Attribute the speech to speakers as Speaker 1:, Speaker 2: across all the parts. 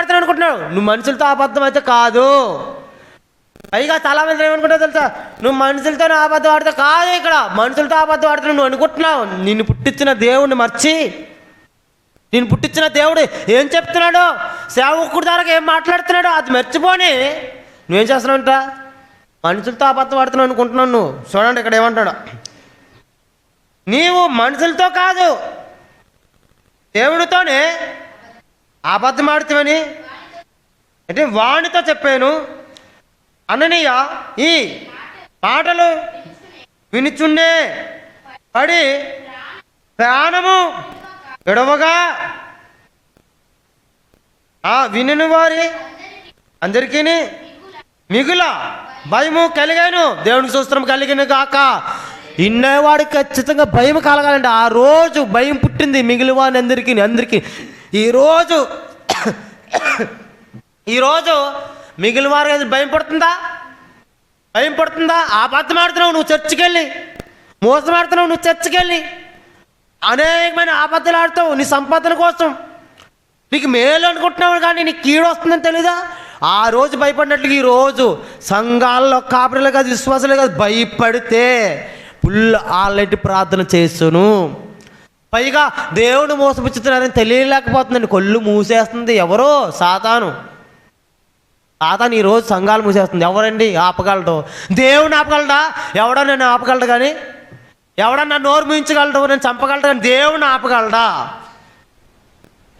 Speaker 1: ఆడుతున్నావు అనుకుంటున్నావు? నువ్వు మనుషులతో అబద్ధం అయితే కాదు. పైగా చాలా మంది ఏమనుకుంటావు తెలుసా? నువ్వు మనుషులతో అబద్ధం ఆడితే కాదు ఇక్కడ. మనుషులతో అబద్ధం ఆడుతున్నావు నువ్వు అనుకుంటున్నావు. నిన్ను పుట్టించిన దేవుణ్ణి మర్చి. నేను పుట్టించిన దేవుడు ఏం చెప్తున్నాడు? సేవకుడి ద్వారా ఏం మాట్లాడుతున్నాడు అది మర్చిపోని. నువ్వేం చేస్తున్నావంట? మనుషులతో అబద్ధం ఆడుతున్నావు అనుకుంటున్నావు నువ్వు. చూడండి ఇక్కడ ఏమంటాడు. నీవు మనుషులతో కాదు. దేవుడితోనే అబద్ధం ఆడుతామని అంటే వాణితో చెప్పాను. అననీయ ఈ మాటలు వినుచుండే పడి ప్రాణము విడవగా ఆ వినుని వారి అందరికీ మిగుల భయము కలిగాను. దేవునికి సూత్రం కలిగిన కాక ఇన్నేవాడికి ఖచ్చితంగా భయం కలగాలంటే ఆ రోజు భయం పుట్టింది మిగిలిన వారిని అందరికీ అందరికీ. ఈరోజు ఈరోజు మిగిలిన వారికి భయం పడుతుందా? భయం పడుతుందా? అబద్ధం ఆడుతున్నావు నువ్వు చర్చికెళ్ళి. మోసమాడుతున్నావు నువ్వు చర్చికెళ్ళి. అనేకమైన ఆపదలు ఆడుతావు నీ సంపాదన కోసం. నీకు మేలు అనుకుంటున్నావు కానీ నీకు కీడు వస్తుందని తెలీదా? ఆ రోజు భయపడినట్లు ఈ రోజు సంఘాల్లో కాపురలు కాదు విశ్వాసాలు కాదు భయపడితే ఫుల్ ఆల్రెడీ ప్రార్థన చేస్తును? పైగా దేవుడు మోసపుచ్చుతున్నారని తెలియలేకపోతుందండి. కొల్లు మూసేస్తుంది. ఎవరో? సాతాను. సాతాను ఈరోజు రోజు సంఘాలు మూసేస్తుంది. ఎవరండి? ఆపగలడు. దేవుడిని ఆపగలడా? ఎవడో నేను ఆపగలడు కానీ? ఎవడన్నా నోరు మించగలడు నేను చంపగలడు కానీ దేవుడిని ఆపగలడా?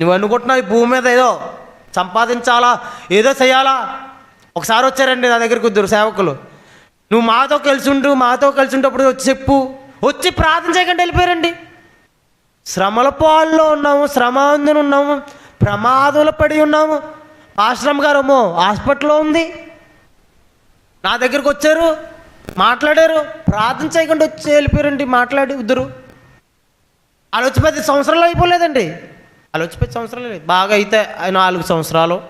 Speaker 1: నువ్వు అనుకుంటున్నావు ఈ భూమి మీద ఏదో సంపాదించాలా? ఏదో చేయాలా? ఒకసారి వచ్చారండి నా దగ్గరికి ఇద్దరు సేవకులు. నువ్వు మాతో కలిసి ఉండు మాతో కలిసి ఉండేటప్పుడు వచ్చి చెప్పు. వచ్చి ప్రార్థన చేయకుండా వెళ్ళిపోయారండి. శ్రమల పాల్లో ఉన్నాము శ్రమాందున ఉన్నాము ప్రమాదంలో పడి ఉన్నాము. ఆశ్రమ్ గారేమో హాస్పిటల్లో ఉంది. నా దగ్గరికి వచ్చారు మాట్లాడారు ప్రార్థన చేయకుండా వచ్చి వెళ్ళిపోయారండి మాట్లాడి ఇద్దరు వాళ్ళు వచ్చి పది సంవత్సరాలు అయిపోలేదండి. వాళ్ళు వచ్చి పది సంవత్సరాలు బాగా అయితే నాలుగు సంవత్సరాలు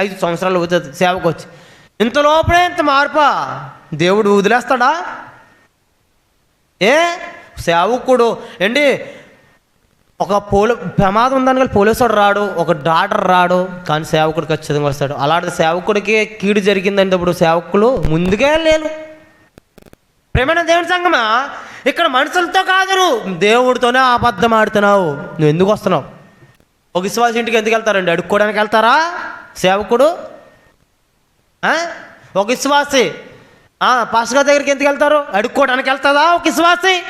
Speaker 1: ఐదు సంవత్సరాలు అవుతుంది సేవకు వచ్చి. ఇంత లోపలే ఇంత మార్పా? దేవుడు వదిలేస్తాడా? ఏ? సేవకుడు. ఏంటి? ఒక పోలీ ప్రమాదం ఉందని కానీ పోలీసుడు రాడు ఒక డాక్టర్ రాడు కానీ సేవకుడు ఖచ్చితంగా వస్తాడు అలాంటి సేవకుడికి కీడు జరిగిందంటే ఇప్పుడు సేవకులు ముందుగా లేరు. ప్రేమైన దేవుని సంగమా? ఇక్కడ మనుషులతో కాదు దేవుడితోనే అబద్ధం ఆడుతున్నావు. నువ్వు ఎందుకు వస్తున్నావు? ఒక విశ్వాస ఇంటికి ఎందుకు వెళ్తారండి? అడుక్కోవడానికి వెళ్తారా? సేవకుడు? ఒక విశ్వాసి. పాస్గా దగ్గరికి ఎందుకు వెళ్తారు? అడుక్కోవడానికి వెళ్తుందా? ఒక విశ్వాసి.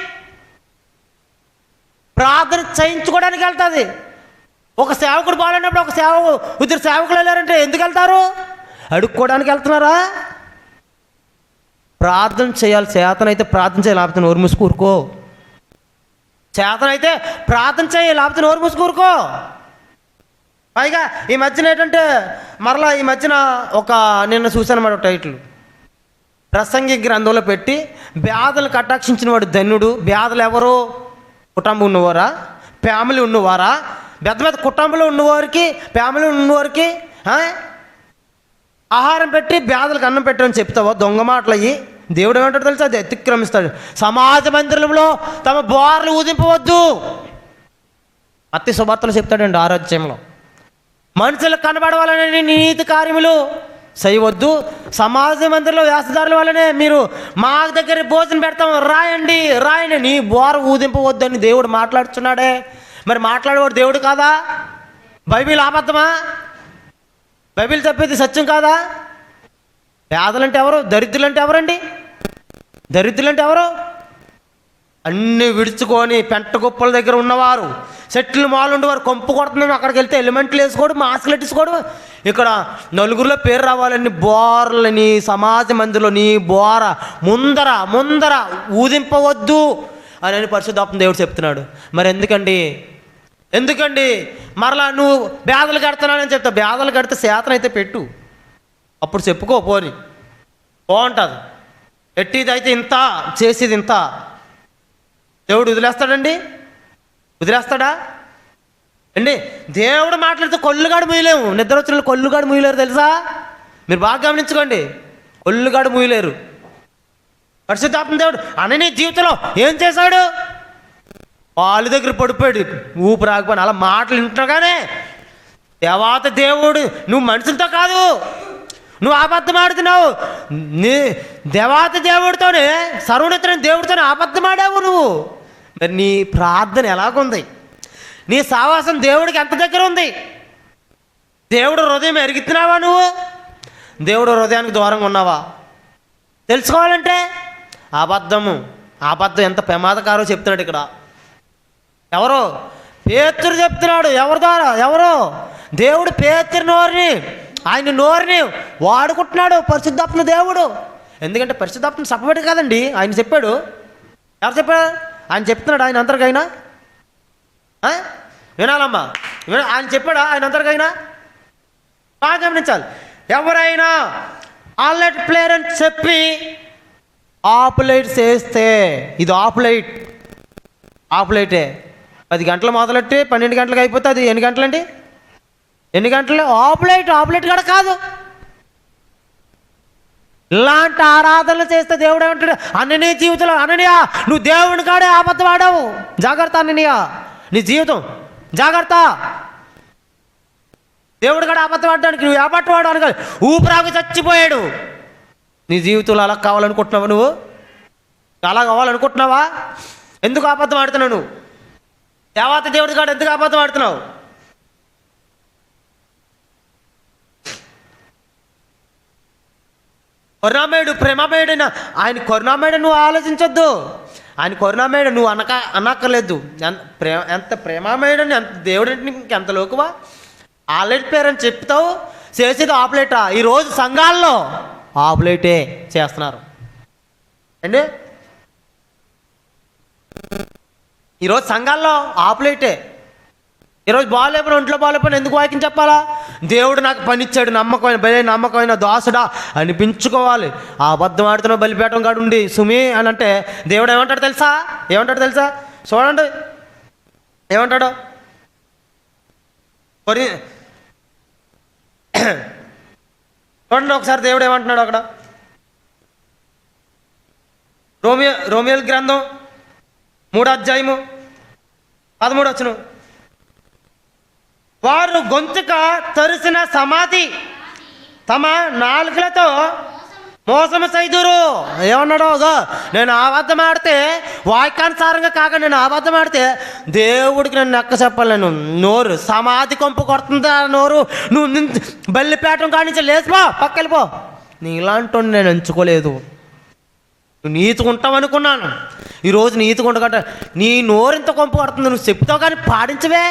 Speaker 1: ప్రార్థన చేయించుకోవడానికి వెళ్తుంది. ఒక సేవకుడు బాగాలేనప్పుడు ఒక సేవ ఇద్దరు సేవకులు వెళ్ళారంటే ఎందుకు వెళ్తారు? అడుక్కోవడానికి వెళ్తున్నారా? ప్రార్థన చేయాలి. చేతనైతే ప్రార్థన చేయాలి. లేకపోతే నోరు మూసుకూరుకో చేతనైతే ప్రార్థన చేయాలి లేకపోతే నోరు మూసుకూరుకో పైగా ఈ మధ్యన ఏంటంటే మరలా ఈ మధ్యన ఒక నిన్న చూశాను మాట టైటిల్. ప్రసంగి గ్రంథంలో పెట్టి బ్యాధలు కటాక్షించిన వాడు ధన్యుడు. బ్యాధలు ఎవరు? కుటుంబం ఉన్నవారా? ఫ్యామిలీ ఉన్నవారా? పెద్ద పెద్ద కుటుంబంలో ఉన్నవారికి ఫ్యామిలీ ఉన్నవారికి ఆహారం పెట్టి బ్యాధలకు అన్నం పెట్టమని చెప్తావా? దొంగ మాటలు అయ్యి. దేవుడు ఏమంటాడు తెలుసు? అది అతిక్రమిస్తాడు. సమాజ మందిరంలో తమ బోర్లు ఊదింపవద్దు. అతి శుభార్తలు చెప్తాడండి ఆరోగ్యంలో మనుషులకు కనబడవాలనే నీతి కార్యములు చేయవద్దు సమాజ మందిరంలో వ్యాసదారుల వల్లనే మీరు మా దగ్గర భోజనం పెడతాం. రాయండి రాయండి. నీ బోర ఊదింపవద్దని దేవుడు మాట్లాడుతున్నాడే. మరి మాట్లాడేవాడు దేవుడు కాదా? బైబిల్ ఆబద్ధమా బైబిల్ చెప్పేది సత్యం కాదా? పేదలంటే ఎవరు? దరిద్రులంటే ఎవరండి? దరిద్రులంటే ఎవరు? అన్నీ విడుచుకొని పెంట కుప్పల దగ్గర ఉన్నవారు. చెట్లు మాలుండేవారు. కొంపు కొడుతున్నాం అక్కడికి వెళ్తే ఎలిమెంట్లు వేసుకోడు మాస్కులు ఎట్టేసుకోవడం ఇక్కడ నలుగురిలో పేరు రావాలని బోర్లని సమాజ మందిలో బోర ముందర ముందర ఊదింపవద్దు అని పరిశుద్ధాత్మ దేవుడు చెప్తున్నాడు. మరి ఎందుకండి? ఎందుకండి? మరలా నువ్వు బేదలు కడుతున్నానని చెప్తా. బేదలు కడితే శాతనైతే పెట్టు. అప్పుడు చెప్పుకో పోని. బాగుంటుంది. ఎట్టిది అయితే ఇంత చేసేది ఇంత. దేవుడు వదిలేస్తాడండి? వదిలేస్తాడా? అండి దేవుడు మాట్లాడితే కొల్లుగాడు ముయ్యలేము. నిద్ర వచ్చిన కొల్లుగాడు ముయ్యలేరు తెలుసా? మీరు బాగా గమనించుకోండి. కొల్లుగాడు ముయ్యలేరు. పరిశుద్ధాత్మ దేవుడు అనని జీవితంలో ఏం చేశాడు? వాళ్ళ దగ్గర పడిపోయాడు. ఊపు రాకపోయినా అలా మాటలు వింటున్నాగానే. దేవాత దేవుడు నువ్వు మనుషులతో కాదు. నువ్వు అబద్ధం ఆడుతున్నావు. నీ దేవాత దేవుడితోనే సర్వోన్నతుడైన దేవుడితోనే అబద్ధం ఆడావు నువ్వు. మరి నీ ప్రార్థన ఎలాగుంది? నీ సావాసం దేవుడికి ఎంత దగ్గర ఉంది? దేవుడు హృదయం ఎరుగుతున్నావా నువ్వు? దేవుడు హృదయానికి దూరంగా ఉన్నావా? తెలుసుకోవాలంటే అబద్ధము అబద్ధం ఎంత ప్రమాదకారో చెప్తున్నాడు ఇక్కడ. ఎవరు? పేతురు చెప్తున్నాడు ఎవరి ద్వారా? ఎవరు? దేవుడు పేతురు నోరుని ఆయన నోరుని వాడుకుంటున్నాడు పరిశుద్ధాత్మ దేవుడు. ఎందుకంటే పరిశుద్ధాత్మ సపబెట్టి కాదండి ఆయన చెప్పాడు. ఎవరు చెప్పాడు ఆయన చెప్తున్నాడు ఆయన అందరికైనా. వినాలమ్మా. విన ఆయన చెప్పాడా? ఆయన అందరికైనా బాగా గమనించాలి. ఎవరైనా ఆల్రెడ్ ప్లేయర్ అని చెప్పి ఆఫ్ లైట్ చేస్తే ఇది ఆఫ్ లైట్. ఆఫ్ లైటే. పది గంటలు మొదలెట్టి పన్నెండు గంటలకు అయిపోతే అది ఎన్ని గంటలండి? ఎన్ని గంటలు? ఆఫ్ లైట్ ఆఫ్ లైట్ కూడా కాదు. ఇలాంటి ఆరాధనలు చేస్తే దేవుడు ఏమంటాడు? అన్ననీ జీవితంలో అన్ననియా నువ్వు దేవుని కాడే అబద్ధం వాడావు జాగ్రత్త అన్ననియా. నీ జీవితం. జాగ్రత్త. దేవుడు కూడా అబద్ధం ఆడడానికి నువ్వు అబద్ధం ఆడడానికి కాదు. ఊపిరాకు చచ్చిపోయాడు. నీ జీవితంలో అలా కావాలనుకుంటున్నావా నువ్వు? అలా కావాలనుకుంటున్నావా? ఎందుకు అబద్ధం ఆడుతున్నావు నువ్వు? దేవాత దేవుడి కాడు ఎందుకు అబద్ధం ఆడుతున్నావు? కరుణామయుడు ప్రేమమయుడైన ఆయన కరుణామయుడు నువ్వు ఆలోచించొద్దు. ఆయన కరుణామయుడు నువ్వు అనక అనక్కర్లేదు. ఎంత ప్రేమ ఎంత ప్రేమమయుడని ఎంత దేవుడు ఎంత లోకువా? ఆల్రెడీ పేరు అని చెప్తావు చేసేది ఆపలేటా? ఈరోజు సంఘాల్లో ఆపలేటే చేస్తున్నారు. అండి ఈరోజు సంఘాల్లో ఆపలేటే. ఈరోజు బాగాలేకపోయినా ఒంట్లో బాగాలేకపోయినా ఎందుకు వాక్యం చెప్పాలా? దేవుడు నాకు పనిచ్చాడు నమ్మకమైన బలి నమ్మకమైన దాసుడా అనిపించుకోవాలి. ఆ అబద్ధం ఆడుతున్న బలిపేటం కాడు ఉండి సుమి అని అంటే దేవుడు ఏమంటాడు తెలుసా? ఏమంటాడు తెలుసా? చూడండి. ఏమంటాడు? కొరి చూడండి ఒకసారి దేవుడు ఏమంటున్నాడు అక్కడ? రోమియో రోమియోల్ గ్రంథం మూడో అధ్యాయము పదమూడు వచ్చును వారు గొంతుక తరిసిన సమాధి. తమ నాలుగులతో మోసము సైదురు. ఏమన్నాడు నేను అబద్ధం ఆడితే వాక్యానుసారంగా కాక నేను అబద్ధం ఆడితే దేవుడికి నేను నక్క చెప్పలేను నోరు సమాధి కొంపు కొడుతుందా నోరు? నువ్వు బల్లిపేటం కానించి లేచిపో పక్కకెళ్ళిపో నీ ఇలాంటి నేను ఎంచుకోలేదు. నువ్వు నీతిగా అనుకున్నాను ఈరోజు నీతిగా ఉండగట నీ ఇంత కొంపు కొడుతుంది నువ్వు చెప్తావు కానీ పాడించవే.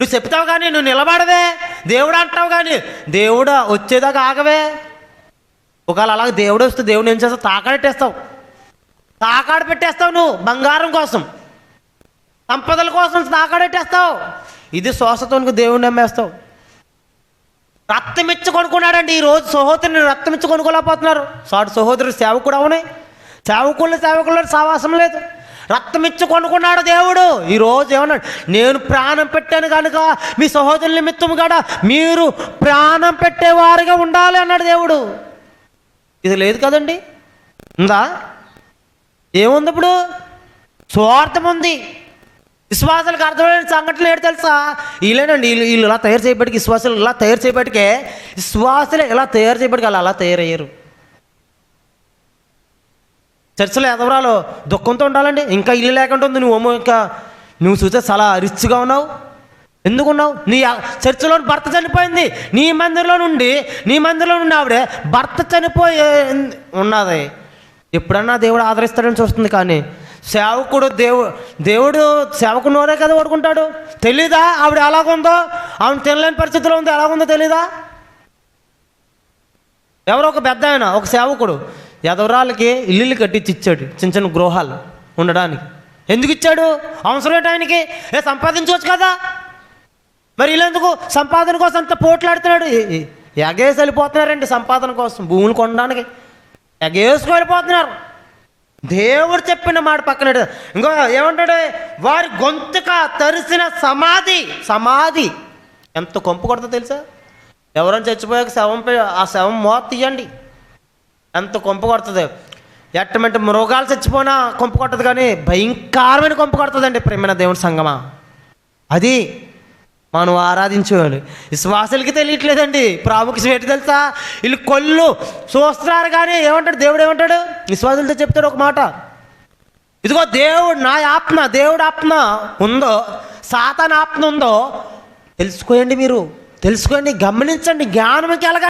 Speaker 1: నువ్వు చెప్తావు కానీ నువ్వు నిలబడవే. దేవుడు అంటావు కానీ దేవుడు వచ్చేదాకా ఆగవే. ఒకవేళ అలాగ దేవుడు వస్తే దేవుడు ఏం చేస్తావు? తాకాడెట్టేస్తావు. తాకాడు పెట్టేస్తావు నువ్వు బంగారం కోసం. సంపదల కోసం తాకాడెట్టేస్తావు. ఇది శ్వాసతోనికి దేవుడిని నమ్మేస్తావు. రక్తమిచ్చి కొనుక్కున్నాడండి. ఈ రోజు సహోదరుని రక్తమిచ్చి కొనుక్కోలేకపోతున్నారు. సాటి సహోదరుడు సేవకుడు అవునే. సేవకుళ్ళు సేవకులు సావాసం లేదు. రక్తం ఇచ్చి కొనుక్కున్నాడు దేవుడు. ఈరోజు ఏమన్నాడు? నేను ప్రాణం పెట్టాను కనుక మీ సహోదరుల నిమిత్తం కూడా మీరు ప్రాణం పెట్టేవారుగా ఉండాలి అన్నాడు దేవుడు. ఇది లేదు కదండి? ఉందా? ఏముంది ఇప్పుడు? స్వార్థం ఉంది. విశ్వాసాలకు అర్థమైన సంఘటనలు ఏడు తెలుసా? వీళ్ళేనండి వీళ్ళు వీళ్ళు ఇలా తయారు చేయబడికి విశ్వాసాలు ఇలా తయారు చేయబడికే విశ్వాసాలు ఇలా తయారు చేయబడికి వాళ్ళు అలా తయారయ్యారు. చర్చలో ఎదవరాలో దుఃఖంతో ఉండాలండి. ఇంకా ఇల్లు లేకుండా ఉంది. నువ్వు ఇంకా నువ్వు చూస్తే చాలా రిచ్గా ఉన్నావు. ఎందుకు ఉన్నావు? నీ చర్చిలో భర్త చనిపోయింది. నీ మందిరంలో నుండి నీ మందిరంలో నుండి ఆవిడే భర్త చనిపోయి ఉన్నది. ఎప్పుడన్నా దేవుడు ఆదరిస్తాడని చూస్తుంది కానీ సేవకుడు దేవు దేవుడు సేవకుడు నోరే కదా ఓడుకుంటాడు తెలీదా ఆవిడ ఎలాగుందో? ఆవిడ తినలేని పరిస్థితిలో ఉంది. ఎలాగుందో తెలీదా? ఎవరో ఒక పెద్ద ఆయన ఒక సేవకుడు. ఎదవరాలకి ఇల్లులు కట్టించి ఇచ్చాడు చిన్న చిన్న గృహాలు ఉండడానికి. ఎందుకు ఇచ్చాడు? అవసరం ఏంటి ఆయనకి? ఏ సంపాదించవచ్చు కదా? మరి వీళ్ళెందుకు సంపాదన కోసం అంత పోట్లాడుతున్నాడు? ఎగేసి వెళ్ళిపోతున్నారండి సంపాదన కోసం భూములు కొనడానికి. ఎగేసుకు వెళ్ళిపోతున్నారు. దేవుడు చెప్పిన మాట పక్కన ఇంకో ఏమంటాడు? వారి గొంతుక తరిసిన సమాధి సమాధి. ఎంత కొంపు కొడతా తెలుసా? ఎవరైనా చచ్చిపోయాక శవం పే- ఆ శవం మోత తీయండి. ఎంత కొంపు కొడుతుంది? ఎట్టమంటే మృగాలు చచ్చిపోయినా కొంపు కొట్టదు కానీ భయంకరమైన కొంపు కొడుతుందండి ప్రేమైన దేవుని సంగమా. అది మనం ఆరాధించేవాళ్ళు విశ్వాసులకి తెలియట్లేదండి. ప్రాముఖ్యం ఏంటి తెలుసా? వీళ్ళు కొల్లు చూస్తున్నారు కానీ ఏమంటాడు? దేవుడు ఏమంటాడు? విశ్వాసులతో చెప్తాడు ఒక మాట. ఇదిగో దేవుడు నా ఆత్మ దేవుడు ఆత్మ ఉందో సాతాన్ ఆత్మ ఉందో తెలుసుకోండి మీరు. తెలుసుకోండి గమనించండి. జ్ఞానం కలగ